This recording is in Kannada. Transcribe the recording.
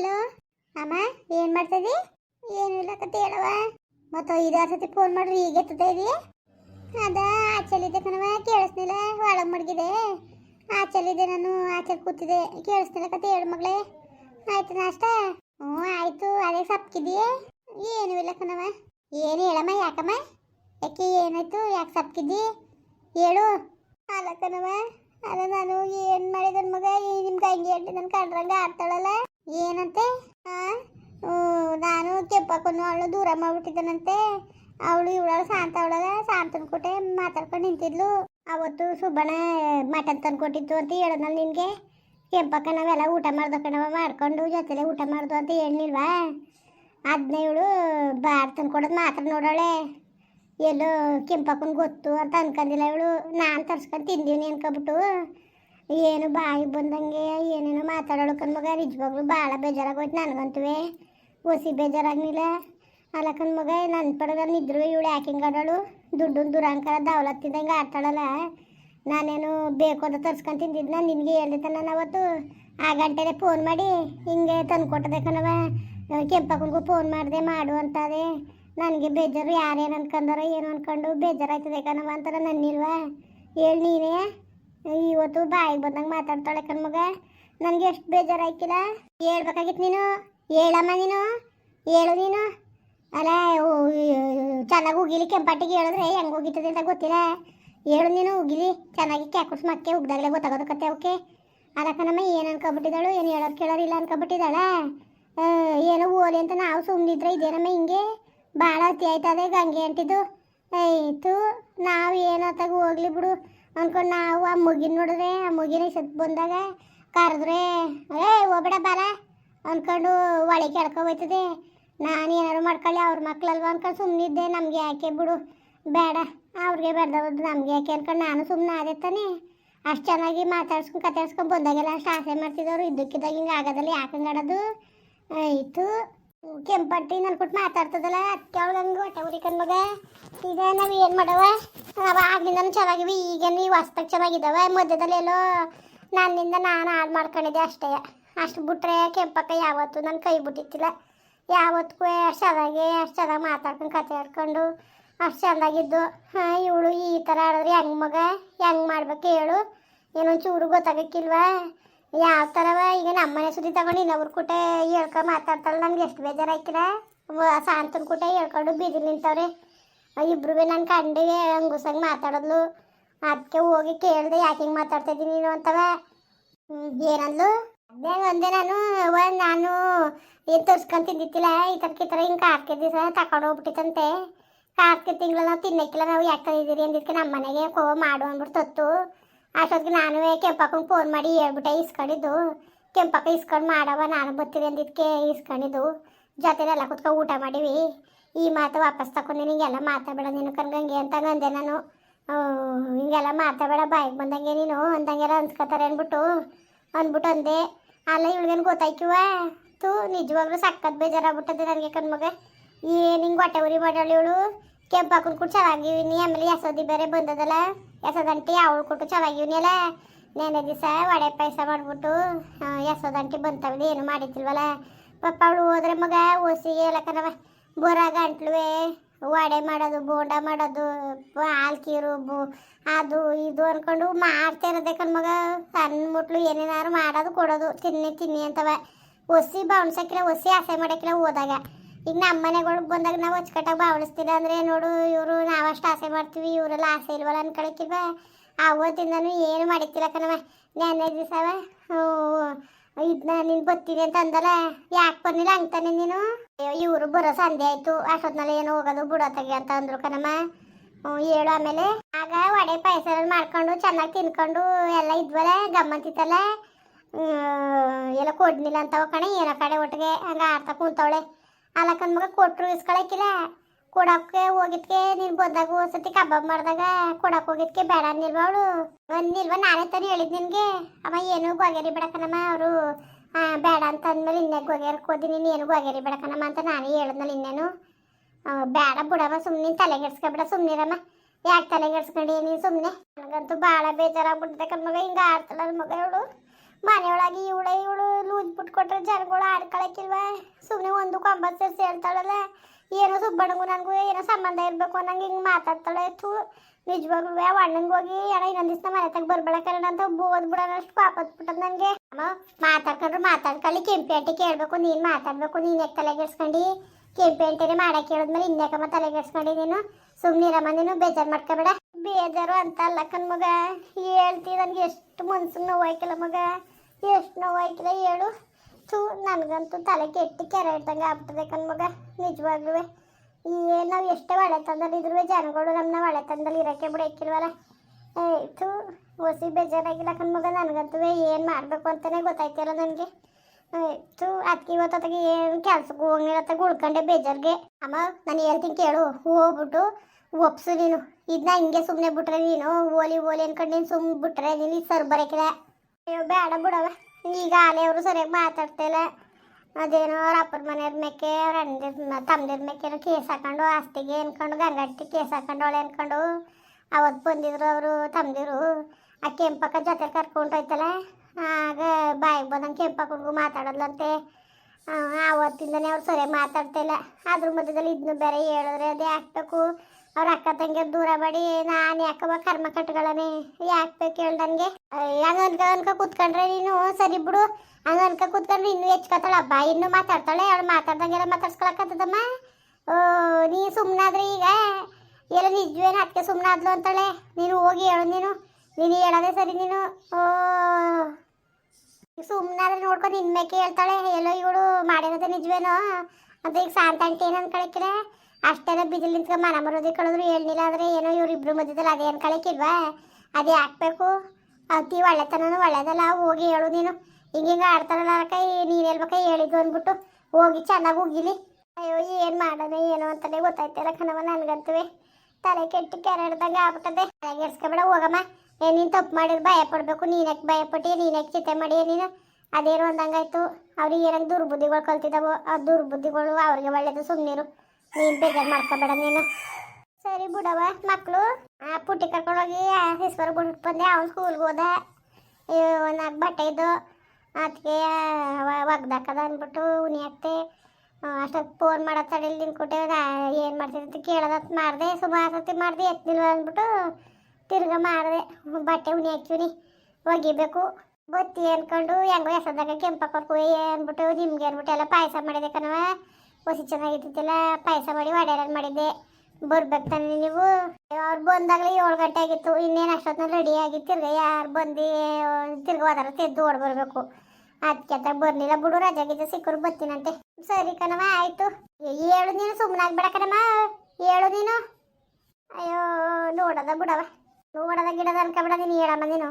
ಹಲೋ? ಅಮ್ಮ, ಏನ್ ಮಾಡ್ತಿದಿ ಏನು ಇಲ್ಲ ಕತೆ ಹೇಳವ ಮತ್ತು ಐದಾರು ಸತಿ ಫೋನ್ ಮಾಡ್ರಿ ಈಗ ಎತ್ತದ ಇದೆಯಾ ಅದ ಆಚಲಿದ್ದೆ ಕಣವ ಕೇಳಿಸ್ನಿಲ್ಲ ಒಳಗ್ ಮಡಗಿದೆ ಆಚಲಿದ್ದೆ ನಾನು ಆಚೆ ಕೂತಿದೆ ಕೇಳಿಸ್ನಿಲ್ಲ ಕತೆ ಹೇಳು ಮಗಳೇ. ಆಯ್ತು ನಾಷ್ಟ? ಹ್ಞೂ, ಆಯ್ತು. ಅದೇ ಸಪ್ಕಿದೆಯೇ ಏನು ಇಲ್ಲ ಕಣವ ಏನು ಹೇಳಮ್ಮ, ಯಾಕಮ್ಮ? ಯಾಕೆ ಏನಾಯ್ತು? ಯಾಕೆ ಸಪ್ಕಿದ್ದಿ ಹೇಳು. ಅಲ್ಲ ಕಣವ ಅದ ನಾನು ಏನು ಮಾಡಿದ ಮಗ? ನಿಮ್ಗೆ ಹಂಗೆ ಹೇಳಿ ನನ್ನ ಕಂಡ್ರಂಗೆ ಆಡ್ತಾಳಲ್ಲ? ಏನಂತೆ? ನಾನು ಕೆಪ್ಪಕ್ಕೂ ಅವಳು ದೂರ ಮಾಡ್ಬಿಟ್ಟಿದ್ದಾನಂತೆ. ಅವಳು ಇವಳು ಶಾಂತ ಅವಳದ ಶಾಂತನ ಕೊಟ್ಟೆ ಮಾತಾಡ್ಕೊಂಡು ನಿಂತಿದ್ಲು. ಅವತ್ತು ಸುಬ್ಬಣ್ಣ ಮಟನ್ ತಂದು ಕೊಟ್ಟಿತ್ತು ಅಂತ ಹೇಳಿದ್ನಲ್ಲ ನಿನಗೆ? ಕೆಂಪಕ್ಕ, ನಾವೆಲ್ಲ ಊಟ ಕಣವ ಮಾಡ್ಕೊಂಡು ಜೊತೆಲೆ ಊಟ ಮಾಡ್ದು ಅಂತ ಹೇಳಿಲ್ವಾ? ಅದನ್ನ ಇವಳು ಬಾರ್ ತಂದ್ಕೊಡೋದು ಮಾತ್ರ ನೋಡೋಳೆ. ಎಲ್ಲೋ ಕೆಂಪಕ್ಕನ ಗೊತ್ತು ಅಂತ ಅನ್ಕೊಂಡಿಲ್ಲ ಇವಳು. ನಾನು ತರ್ಸ್ಕೊಂಡು ತಿಂದೀನಿ ಅನ್ಕೊಬಿಟ್ಟು ಏನು ಬಾಯಿ ಬಂದಂಗೆ ಏನೇನೋ ಮಾತಾಡೋಳು ಮಗ ನಿಜವಾಗ್ಲೂ ಭಾಳ ಬೇಜಾರಾಗೋಯ್ತು ನನಗಂತುವೆ. ಒಸಿ ಬೇಜಾರಾಗ್ನಿಲ್ಲ. ಅಲ್ಲ ಮಗ ನನ್ನ ಪಡದಲ್ಲಿ ಇದ್ರು ಇವಳು ಯಾಕೆ ಹಿಂಗೆ ಆಡೋಳು? ದುಡ್ಡು ದುರಾಂಕರ ದಾವಲತ್ತಿದ್ದಂಗೆ ಆಡ್ತಾಳಲ್ಲ. ನಾನೇನು ಬೇಕು ಅಂತ ತರ್ಸ್ಕೊಂಡು ತಿಂದಿದ್ನ ನಿನಗೆ ಹೇಳಿದ್ದೆ ನಾನು ಅವತ್ತು ಆ ಗಂಟೆನೇ ಫೋನ್ ಮಾಡಿ, ಹಿಂಗೆ ತಂದು ಕೊಟ್ಟದೆ ಕಣವ ಕೆಂಪಕ್ಕನಿಗೂ ಫೋನ್ ಮಾಡಿದೆ, ಮಾಡು ಅಂತದೆ. ನನಗೆ ಬೇಜಾರು ಯಾರೇನು ಅನ್ಕೊಂಡಾರ ಏನು ಅಂದ್ಕೊಂಡು ಬೇಜಾರಾಯ್ತದೆ ಕಣವ ಅಂತಾರ ನನ್ನಿಲ್ವಾ? ಹೇಳಿ ನೀನೇ. ಇವತ್ತು ಬಾಯಿಗೆ ಬಂದಂಗೆ ಮಾತಾಡ್ತಾಳೆ ಕಣ್ಮಗ ನನಗೆ ಎಷ್ಟು ಬೇಜಾರಾಯ್ತಿಲ್ಲ? ಹೇಳ್ಬೇಕಾಗಿತ್ತು ನೀನು. ಹೇಳಮ್ಮ ನೀನು. ಹೇಳು ನೀನು. ಅಲ್ಲ ಚೆನ್ನಾಗಿ ಉಗಿಲಿ ಕೆಂಪಾಟಿಗೆ ಹೇಳಿದ್ರೆ ಹೆಂಗೆ ಹೋಗಿತ್ತದೆ ಅಂತ ಗೊತ್ತಿಲ್ಲ. ಹೇಳು ನೀನು, ಉಗಿಲಿ. ಚೆನ್ನಾಗಿ ಕ್ಯಾಕುಡ್ಸ್ ಮಕ್ಕೆ ಉಗ್ದಾಗಲೇ ಗೊತ್ತಾಗೋದು ಕತೆ ಅವಕ್ಕೆ ಅದಕ್ಕನಮ್ಮ ಏನು ಅನ್ಕೊಬಿಟ್ಟಿದ್ದಾಳು? ಏನು ಹೇಳೋರು ಕೇಳೋರು ಇಲ್ಲ ಅನ್ಕೊಬಿಟ್ಟಿದ್ದಾಳ ಏನೋ ಓಲಿ ಅಂತ ನಾವು ಸುಮ್ಮನಿದ್ರೆ ಇದೇನಮ್ಮ ಹಿಂಗೆ? ಭಾಳ ಅತಿ ಆಯ್ತದೆ ಗಂಗೆ ಅಂಟಿದ್ದು ಆಯಿತು ನಾವು ಏನತ್ತಾಗ ಹೋಗ್ಲಿ ಬಿಡು. ಅನ್ಕೊಂಡು ನಾವು ಆ ಮುಗಿನ ನೋಡಿದ್ರೆ, ಆ ಮುಗಿನ ಸತ್ ಬಂದಾಗ ಕರೆದ್ರೆ, ಏ, ಹೋಗ್ಬೇಡ ಬಾರ ಅನ್ಕೊಂಡು ಒಳಗೆ ಕೆಳ್ಕೊ ಹೋಯ್ತದೆ. ನಾನು ಏನಾರು ಮಾಡ್ಕೊಳ್ಳಿ, ಅವ್ರ ಮಕ್ಳಲ್ವ ಅನ್ಕೊಂಡು ಸುಮ್ಮನಿದ್ದೆ ನಮಗೆ ಯಾಕೆ ಬಿಡು, ಬೇಡ. ಅವ್ರಿಗೆ ಬೇಡ್ದವ್ರದ್ದು ನಮಗೆ ಯಾಕೆ ಅಂದ್ಕೊಂಡು ನಾನು ಸುಮ್ಮನೆ ಆದೆ ತಾನೆ. ಅಷ್ಟು ಚೆನ್ನಾಗಿ ಮಾತಾಡ್ಸ್ಕೊಂಡು ಕತಾಡ್ಸ್ಕೊಂಡು ಬಂದಾಗೆಲ್ಲ ಅಷ್ಟು ಆಸೆ ಮಾಡ್ತಿದ್ದವ್ರು ಇದ್ದಕ್ಕಿದ್ದಾಗ ಹಿಂಗೆ ಆಗೋದಲ್ಲ, ಯಾಕೆ ಹಂಗಾಡೋದು ಆಯಿತು. ಕೆಂಪಟ್ಟಿ ನನ್ಕೊಟ್ಟು ಮಾತಾಡ್ತದಲ್ಲ ಅತ್ತೆ ಅವಳು ಹಂಗೆ ಹೊಟ್ಟೆ ಮಗ. ಈಗ ನಾವು ಏನು ಮಾಡವ? ನಾವು ಚೆನ್ನಾಗಿವೆ, ಈಗೇನು ಈಗ ನೀವು ಹೊಸ್ದಾಗಿ ಚೆನ್ನಾಗಿದ್ದಾವೆ ಮಧ್ಯದಲ್ಲಿ ಎಲ್ಲೋ ನನ್ನಿಂದ ನಾನು ಹಾಳು ಮಾಡ್ಕೊಂಡಿದ್ದೆ ಅಷ್ಟೇ. ಅಷ್ಟು ಬಿಟ್ರೆ ಕೆಂಪಕ್ಕ ಯಾವತ್ತೂ ನನ್ನ ಕೈ ಬಿಟ್ಟಿತ್ತಿಲ್ಲ. ಯಾವತ್ತಿಗೂ ಅಷ್ಟು ಚೆನ್ನಾಗಿ ಅಷ್ಟು ಚೆನ್ನಾಗಿ ಮಾತಾಡ್ಕೊಂಡು, ಕತೆ ಆಡ್ಕೊಂಡು, ಅಷ್ಟು ಚೆಂದಾಗಿದ್ದು. ಹಾಂ, ಇವಳು ಈ ಥರ ಆಡಿದ್ರೆ ಹೆಂಗೆ ಮಗ? ಹೆಂಗೆ ಮಾಡ್ಬೇಕು ಹೇಳು. ಏನೊಂದು ಚೂರು ಗೊತ್ತಾಗಕ್ಕಿಲ್ವಾ? ಯಾವ ಥರವ ಈಗ ನಮ್ಮನೆ ಸುದ್ದಿ ತಗೊಂಡು ಇನ್ನೊಬ್ರ ಕೂಟ ಹೇಳ್ಕೊಂಡು ಮಾತಾಡ್ತಾಳೆ. ನನಗೆ ಎಷ್ಟು ಬೇಜಾರಾಯ್ತಿಲ್ಲ. ಸಾಂತನ ಕೂಟ ಹೇಳ್ಕೊಂಡು ಬೀದಿ ನಿಂತವ್ರೆ. ಇಬ್ರು ನಾನು ಕಂಡಿಗೆ ಹಂಗುಸಂಗೆ ಮಾತಾಡಿದ್ಲು. ಅದಕ್ಕೆ ಹೋಗಿ ಕೇಳಿದೆ, ಯಾಕೆ ಹಿಂಗೆ ಮಾತಾಡ್ತಾ ಇದ್ದೀನಿ ನೀನು ಅಂತವ. ಏನಂದ್ಲು? ಅದೇ ಒಂದೇ ನಾನು ನಾನು ಏನು ತೋರಿಸ್ಕೊಂತಿದ್ದಿತ್ತಿಲ್ಲ, ಈ ಥರಕ್ಕೆ ಈ ಥರ ಹಿಂಗೆ ಕಾರ್ಕೆ ದಿವಸ ತಗೊಂಡು ಹೋಗ್ಬಿಟ್ಟಿತ್ತಂತೆ. ಕಾರ್ಕೆ ತಿಂಗಳು ನಾವು ತಿನ್ನಕ್ಕಿಲ್ಲ, ನಾವು ಯಾಕೆ ತಂದಿದ್ದೀರಿ ಅಂದಿದ್ದಕ್ಕೆ ನಮ್ಮ ಮನೆಗೆ ಕೋವ ಮಾಡು ಅಂದ್ಬಿಟ್ಟು ತತ್ತು. ಅಷ್ಟೊತ್ತಿಗೆ ನಾನು ಕೆಂಪಕ್ಕಂಗೆ ಫೋನ್ ಮಾಡಿ ಹೇಳ್ಬಿಟ್ಟೆ ಇಸ್ಕೊಂಡಿದ್ದು ಕೆಂಪಕ್ಕ ಇಸ್ಕೊಂಡು ಮಾಡವ, ನಾನು ಬರ್ತೀನಿ ಅಂದಿದ್ದಕ್ಕೆ ಇಸ್ಕೊಂಡಿದ್ದು ಜೊತೆಲೆಲ್ಲ ಕುತ್ಕೊಂಡು ಊಟ ಮಾಡೀವಿ. ಈ ಮಾತು ವಾಪಸ್ ತಗೊಂಡು ನಿನಗೆಲ್ಲ ಮಾತಾಡಬೇಡ ನೀನು ಕನ್ಗಂಗೆ ಅಂತ ಅಂದೆ ನಾನು. ಹಿಂಗೆಲ್ಲ ಮಾತಾಡಬೇಡ, ಬಾಯಿಗೆ ಬಂದಂಗೆ ನೀನು ಅಂದಂಗೆಲ್ಲ ಅನ್ಸ್ಕೊತಾರೆ ಅಂದ್ಬಿಟ್ಟು ಅಂದ್ಬಿಟ್ಟು ಅಂದೆ. ಅಲ್ಲ, ಇವಳಿಗೇನು ಗೊತ್ತಾಯ್ಕಿವ ತೂ ನಿಜವಾಗ್ಲೂ ಸಕ್ಕತ್ ಬೇಜಾರಾಗ್ಬಿಟ್ಟದೆ ನನಗೆ ಕಣ್ಮಗ. ಏನು ಹಿಂಗೆ ಹೊಟ್ಟೆ ಉರಿ ಮಾಡಾಳು ಇವಳು? ಕೆಂಪು ಹಾಕೊಂಡು ಕೂಡ ಚೆನ್ನಾಗಿವಿನಿ ಆಮೇಲೆ ಯಸೋದಿ ಬೇರೆ ಬಂದದಲ್ಲ. ಯಸೋದಂಟಿ ಅವಳು ಕೊಟ್ಟು ಚೆನ್ನಾಗಿವಿನಿ ಅಲ್ಲ. ನೆನೆ ದಿವಸ ವಡೆ ಪಾಯಸ ಮಾಡಿಬಿಟ್ಟು ಯಸೋದಂಟಿ ಬಂತವಳು ಏನು ಮಾಡಿದ್ದಿಲ್ವಲ್ಲ. ಪಪ್ಪ ಅವಳು ಹೋದ್ರೆ ಮಗ ಎಲ್ಲ ಕಣವ ಬರ ಗಂಟ್ಲುವೆ, ವಡೆ ಮಾಡೋದು, ಬೋಂಡ ಮಾಡೋದು, ಹಾಲು ಕೀರು, ಬು, ಅದು, ಇದು ಅನ್ಕೊಂಡು ಮಾಡ್ತಾ ಇರೋದೆ ಕಣ್ಮಗ ಸಣ್ಣ ಮುಟ್ಲು ಏನೇನಾದ್ರು ಮಾಡೋದು ಕೊಡೋದು, ತಿನ್ನಿ ತಿನ್ನಿ ಅಂತವ. ಒಸಿ ಬಾವಣ್ಸಕ್ಕಿಲ್ಲ ಒಸಿ ಆಸೆ ಮಾಡಕ್ಕಿಲ್ಲ ಹೋದಾಗ. ಈಗ ನಮ್ಮ ಮನೆಗಳಿಗೆ ಬಂದಾಗ ನಾವು ಅಚ್ಚುಕಟ್ಟಾಗಿ ಬಾವಣಿಸ್ತೀರ ಅಂದರೆ ನೋಡು, ಇವರು ನಾವಷ್ಟು ಆಸೆ ಮಾಡ್ತೀವಿ, ಇವರೆಲ್ಲ ಆಸೆ ಇಲ್ವಲ್ಲ ಅನ್ಕೊಳಕ್ಕಿಲ್ವ ಅವತ್ತಿಂದನೂ ಏನು ಮಾಡಿತ್ತಿಲ್ಲ ಕಣವ ನೆನ್ನೆ ದಿವಸವ ಇದನ್ನ ನೀನು ಬರ್ತೀನಿ ಅಂತ ಅಂದಲ್ಲ ಯಾಕೆ ಬಂದಿಲ್ಲ ಅಂತಾನೆ ನೀನು? ಅಯ್ಯೋ, ಇವರು ಬರೋ ಸಂಧೆ ಆಯ್ತು. ಅಷ್ಟೊತ್ನಲ್ಲಿ ಏನು ಹೋಗೋದು ಬಿಡೋತ್ತಾಗೆ ಅಂತ ಅಂದ್ರು ಕಣಮ್ಮ. ಹೇಳು ಆಮೇಲೆ. ಆಗ ವಡೆ ಪಾಯಸ ಮಾಡ್ಕೊಂಡು, ಚೆನ್ನಾಗಿ ತಿನ್ಕೊಂಡು ಎಲ್ಲ ಇದ್ವಲ್ಲ ಗಮ್ಮತ್ತಿತ್ತಲ್ಲ ಎಲ್ಲ ಕೊಡ್ನಿಲ್ಲ ಅಂತವ ಕಣೆ, ಏನೋ ಕಡೆ ಒಟ್ಟಿಗೆ. ಹಂಗೆ ಆಡ್ತಾ ಕುಂತವಳೆ. ಅಲ್ಲ ಮಗ ಕೊಟ್ಟರು ಇಸ್ಕೊಳಕ್ಕಿಲ್ಲ ಕೊಡಕ್ಕೆ ಹೋಗಿದ್ಕೆ, ನೀನು ಬಂದಾಗ ಒಂದ್ಸತಿ ಕಬಾಬ್ ಮಾಡಿದಾಗ ಕೊಡಕ್ಕೆ ಹೋಗಿದ್ಕೆ, ಬೇಡ ನಿಲ್ವ ಅವಳು? ನಿಲ್ವ ನಾನೇ ತಾನೇ ಹೇಳಿದ್ ನಿನ್ಗೆ. ಅಮ್ಮ, ಏನು ಗೊಗೇರಿ ಬಿಡಕನಮ್ಮ ಅವರು. ಬೇಡ ಅಂತ ಅಂದ್ಮೇಲೆ ಇನ್ನೇ ಗೊಗೇರಕ್ಕೆ ಹೋದಿ ನೀನು ಏನು ಗೊಗೇರಿ ಬಿಡಕನಮ್ಮ ಅಂತ ನಾನೇ ಹೇಳದ್ನಲ್ಲ ಇನ್ನೇನು. ಬೇಡ ಬಿಡಮ್ಮ ಸುಮ್ಮನೆ ತಲೆಗೆಡ್ಸ್ಕೊಬೇಡ ಸುಮ್ಮನಿರಮ್ಮ ಯಾಕೆ ತಲೆಗೆಡ್ಸ್ಕೊಂಡು ನೀನು ಸುಮ್ಮನೆ ನನಗಂತೂ ಭಾಳ ಬೇಜಾರಾಗ್ಬಿಟ್ಟಿದೆ ಕಣ್ಮಗ ಹಿಂಗೆ ಆಡ್ತಾಳ ಮಗ ಇವಳು. ಮನೆಯೊಳಗೆ ಇವಳೆ ಇವಳು ಲೂಜ್ ಬಿಟ್ಕೊಟ್ರೆ ಜನಗಳು ಆಡ್ಕೊಳಕ್ಕಿಲ್ವ? ಸುಮ್ಮನೆ ಒಂದು ಕೊಂಬತ್ತು ಸೇರ್ಸಿ ಹೇಳ್ತಾಳಲ್ಲ ಏನೋ ಸುಬ್ಬಣ್ಣಗೂ ನನಗೂ ಏನೋ ಸಂಬಂಧ ಇರಬೇಕು ಅನ್ನಂಗೆ ಹಿಂಗೆ ಮಾತಾಡ್ತಾಳೆ. ಇತ್ತು ನಿಜವಾಗ್ಲೂ ಅಣ್ಣಂಗೆ ಹೋಗಿ ಅಣ್ಣ ಇನ್ನೊಂದು ದಿವಸ ಮನೆ ತಗ ಬರ್ಬೇಕಲ್ಲ ಅಂತ ಬಿಡೋಣ ಅಷ್ಟು ಪಾಪ ಬಿಟ್ಟದ ನನಗೆ. ಅಮ್ಮ, ಮಾತಾಡ್ಕೊಂಡ್ರು ಮಾತಾಡ್ಕೊಳ್ಳಿ, ಕೆಂಪಿ ಆಂಟಿ ಕೇಳಬೇಕು, ನೀನು ಮಾತಾಡಬೇಕು, ನೀನು ಯಾಕೆ ತಲೆಗೆಡ್ಸ್ಕೊಂಡು ಕೆಂಪಿ ಆಂಟಿನೇ ಮಾಡಕ್ಕೆ ಹೇಳಿದ್ಮೇಲೆ ಇನ್ಯಾಕಮ್ಮ ತಲೆಗೆಡ್ಸ್ಕೊಂಡು ನೀನು? ಸುಮ್ಮನಿರಮ್ಮ ನೀನು, ಬೇಜಾರು ಮಾಡ್ಕೋಬೇಡ. ಬೇಜಾರು ಅಂತ ಅಲ್ಲ ಮಗ, ಹೇಳ್ತಿ ನನಗೆ ಎಷ್ಟು ಮನ್ಸಿಗೆ ನೋವಾಯ್ಕಿಲ್ಲ ಮಗ, ಎಷ್ಟು ನೋವಾಯ್ಕಿಲ್ಲ ಹೇಳು. ಥೂ ನನಗಂತೂ ತಲೆ ಕೆಟ್ಟಿ ಕೆರೆ ಇಡ್ದಂಗೆ ಆಗ್ಬಿಟ್ಟದೆ ಮಗ. ನಿಜವಾಗ್ಲೂ. ಏ ನಾವು ಎಷ್ಟೇ ಒಳ್ಳೆತನದಲ್ಲಿ ಇದ್ರು ಜನಗಳು ನಮ್ಮನ್ನ ತಂದಲ್ಲಿ ಇರೋಕ್ಕೆ ಬಿಡಕ್ಕಿಲ್ವಲ್ಲ? ಥೂ ಓಸಿ ಬೇಜಾರಾಗಿಲ್ಲ ಮಗ. ನನಗಂತೂ ಏನು ಮಾಡಬೇಕು ಅಂತಲೇ ಗೊತ್ತಾಯ್ತಿಲ್ಲ ನನಗೆ. ಥೂ ಅದಕ್ಕೆ ಇವತ್ತೊತ್ತಿಗೆ ಏನು ಕೆಲ್ಸಕ್ಕೆ ಹೋಗಿರತ್ತಾಗ ಉಳ್ಕೊಂಡೆ ಬೇಜಾರಿಗೆ. ಅಮ್ಮ, ನಾನು ಹೇಳ್ತೀನಿ ಕೇಳು. ಹೋಗ್ಬಿಟ್ಟು ಒಪ್ಸು ನೀನು. ಇದನ್ನ ಹಿಂಗೆ ಸುಮ್ಮನೆ ಬಿಟ್ರೆ ನೀನು. ಓಲಿ ಓಲಿ ಅನ್ಕೊಂಡು ನೀನು ಸುಮ್ಮನೆ ಬಿಟ್ರೆ ನೀನು ಸರ್ ಬರೋಕಿಲ್ಲ ಅಯ್ಯೋ, ಬೇಡ ಬಿಡವ ಈಗ ಅವರು ಸರಿಯಾಗಿ ಮಾತಾಡ್ತಿಲ್ಲ. ಅದೇನೋ ಅವ್ರ ಅಪ್ಪನ ಮನೆಯವ್ರ ಮೇಕೆ, ಅವ್ರ ಅಣ್ಣದ ತಮ್ಮದಿರ ಮೇಕೆನೋ ಕೇಸ್ ಹಾಕೊಂಡು ಆಸ್ತಿಗೆ ಅನ್ಕೊಂಡು, ಗಂಗಟ್ಟಿ ಕೇಸ್ ಹಾಕೊಂಡವಳೆ ಅನ್ಕೊಂಡು ಅವತ್ತು ಬಂದಿದ್ರು ಅವರು ತಮ್ಮದಿರು ಆ ಕೆಂಪಕ್ಕ ಜೊತೆ ಕರ್ಕೊಂಡು ಹೋಯ್ತಲ್ಲ, ಆಗ ಬಾಯಿಗೆ ಬಂದಂಗೆ ಕೆಂಪಕ್ಕನಿಗೂ ಮಾತಾಡೋದ್ಲಂತೆ. ಆವತ್ತಿಂದನೇ ಅವ್ರು ಸರಿಯಾಗಿ ಮಾತಾಡ್ತಿಲ್ಲ. ಅದ್ರ ಮಧ್ಯದಲ್ಲಿ ಇದನ್ನು ಬೇರೆ, ಹೇಳಿದ್ರೆ ಅದೇ ಹಾಕ್ಬೇಕು ಅವ್ರ ಅಕ್ಕ ತಂಗಿ ದೂರ ಬಡಿ, ನಾನು ಯಾಕವ ಕರ್ಮ ಕಟ್ಗಳನೆ ಯಾಕೆ ಬೇಕು ಹೇಳಿ ನನಗೆ? ಹಂಗ ಅನ್ಕ ನೀನು ಸರಿ ಬಿಡು. ಹಂಗ ಅನ್ಕ ಕೂತ್ಕೊಂಡ್ರೆ ಇನ್ನೂ ಹೆಚ್ಕೊತಾಳ ಹಬ್ಬ ಇನ್ನೂ ಮಾತಾಡ್ತಾಳೆ, ಅವ್ಳು ಮಾತಾಡ್ದಂಗೆಲ್ಲ ಮಾತಾಡ್ಸ್ಕೊಳಕತ್ತದಮ್ಮ. ಓ, ನೀ ಸುಮ್ಮನಾದ್ರೆ ಈಗ. ಎಲ್ಲ ನಿಜವೇನು ಅದಕ್ಕೆ ಸುಮ್ಮನಾದ್ಲು ಅಂತಾಳೆ. ನೀನು ಹೋಗಿ ಹೇಳು ನೀನು. ನೀನು ಹೇಳದೆ ಸರಿ ನೀನು. ಓ ಸುಮ್ಮನಾದ್ರೆ ನೋಡ್ಕೊಂಡು ಇನ್ಮೇಕೆ ಹೇಳ್ತಾಳೆ. ಎಲ್ಲೋ ಇವಳು ಮಾಡಿರೋದೇ ನಿಜವೇನೋ. ಅಂತ ಈಗ ಶಾಂತ ಏನು ಅನ್ಕೊಳಕಿರ ಅಷ್ಟೆಲ್ಲ ಬಿದಿಲು ನಿಂತ್ಕೊಂಡು ಮನ ಮರೋದಿ ಕಳೆದ್ರು ಹೇಳಿಲ್ಲ ಆದರೆ ಏನೋ ಇವ್ರಿಬ್ರು ಮಧ್ಯದಲ್ಲಿ ಅದೇ ಅನ್ಕೊಳಕಿಲ್ವಾ ಅದೇ ಹಾಕ್ಬೇಕು ಅತಿ ಒಳ್ಳೆತನೂ ಒಳ್ಳೇದಲ್ಲ ಹೋಗಿ ಹೇಳು ನೀನು. ಹಿಂಗೆ ಆಡ್ತಾರಲ್ಲ ಕೈ, ನೀನು ಹೇಳ್ಬೇಕ ಹೇಳಿದ್ದು ಅಂದ್ಬಿಟ್ಟು ಹೋಗಿ ಚೆನ್ನಾಗಿ ಹೋಗಿಲಿ ಅಯ್ಯೋ, ಏನು ಮಾಡೋಣ ಏನೋ ಅಂತಾನೆ ಗೊತ್ತಾಯ್ತಲ್ಲ ಕಣವ ನನಗಂತೂ. ತಲೆ ಕೆಟ್ಟು ಕೆರಡ್ದಂಗೆ ಆಗ್ಬಿಟ್ಟದೆ. ತಲೆಗೆಡ್ಸ್ಕೊಬೇಡ ಹೋಗಮ್ಮ. ಏ, ನೀನು ತಪ್ಪು ಮಾಡಿದ್ರೆ ಭಯ ಪಡಬೇಕು ನೀನಕ್ಕೆ ಭಯ ಪಟ್ಟಿ ನೀನಕ್ಕೆ ಚಿತೆ ಮಾಡಿ ನೀನು? ಅದೇನು ಅಂದಂಗಾಯ್ತು. ಅವ್ರಿಗೆ ಏನಂಗೆ ದುರ್ಬುದ್ಧಿಗಳು ಕಲ್ತಿದ್ದಾವೋ, ಆ ದುರ್ಬುದ್ಧಿಗಳು ಅವ್ರಿಗೆ ಒಳ್ಳೇದು ಸುಮ್ಮನಿರು ನೀನು ಬೇಜಾರು ಮಾಡ್ಕೋಬೇಡ ನೀನು. ಸರಿ ಬಿಡವ ಮಕ್ಕಳು ಆ ಪುಟ್ಟಿ ಕರ್ಕೊಂಡೋಗಿ ಹೆಸ್ವರು ಬಿಟ್ಟು ಬಂದೆ, ಅವ್ನು ಸ್ಕೂಲ್ಗೆ ಹೋದ. ನಾಲ್ಕು ಬಟ್ಟೆ ಇದ್ದು ಅದಕ್ಕೆ ಒಗ್ದಾಕದ ಅಂದ್ಬಿಟ್ಟು ಉನಿ ಹಾಕ್ತೆ ಅಷ್ಟೊತ್ತು ಫೋನ್ ಮಾಡೋ ತಡೆಯಲ್ಲಿ ನಿಂತ್ಕೊಟ್ಟೆ ಏನು ಮಾಡ್ತೀನಿ ಅಂತ ಕೇಳೋದತ್ತು ಮಾಡಿದೆ. ಸುಮಾರು ಸತಿ ಮಾಡಿದೆ ಎತ್ತಿಲ್ವ ಅಂದ್ಬಿಟ್ಟು ತಿರ್ಗ ಮಾಡಿದೆ. ಬಟ್ಟೆ ಉನಿ ಹಾಕಿವ್ನಿ ಒಗಿಬೇಕು. ಬತ್ತಿ ಅನ್ಕೊಂಡು ಹೆಂಗೋ ಎಸದಾಗ ಕೆಂಪ ಕರ್ಕುವೆ ಅಂದ್ಬಿಟ್ಟು ನಿಮ್ಗೆ ಅಂದ್ಬಿಟ್ಟು ಎಲ್ಲ ಪಾಯಸ ಮಾಡಿದೆ ಕಣವ ಹೊಸಿ ಚೆನ್ನಾಗಿದ್ದಿಲ್ಲ ಪಾಯಸ ಮಾಡಿ ವಡೆಲ್ಲ ಮಾಡಿದ್ದೆ. ಬರ್ಬೇಕು ತಾನೆ ನೀವು. ಅವ್ರು ಬಂದಾಗಲೇ ಏಳು ಗಂಟೆ ಆಗಿತ್ತು, ಇನ್ನೇನು ಅಷ್ಟೊತ್ತಿನ ರೆಡಿ ಆಗಿ ತಿರ್ಗ ಯಾರು ಬಂದು, ತಿರ್ಗ ಹೋದಾರ ತೆದ್ದು ಓಡ್ ಬರಬೇಕು ಅದಕ್ಕೆ ಅಂತ ಬರ್ಲಿಲ್ಲ ಬಿಡು, ರಜೆ ಗಿಜೆ ಸಿಕ್ಕರು ಬರ್ತೀನಂತೆ ಸರಿ ಕಣವ ಆಯ್ತು. ಹೇಳು ನೀನು ಸುಮ್ಮನಾಗ್ಬೇಡ ಕಣಮ್ಮ. ಏಳು ನೀನು. ಅಯ್ಯೋ, ನೋಡದ ಬಿಡವ ನೋಡದ ಗಿಡದ ಅನ್ಕೊಬೇಡ ನೀನು ಹೇಳಮ್ಮ ನೀನು.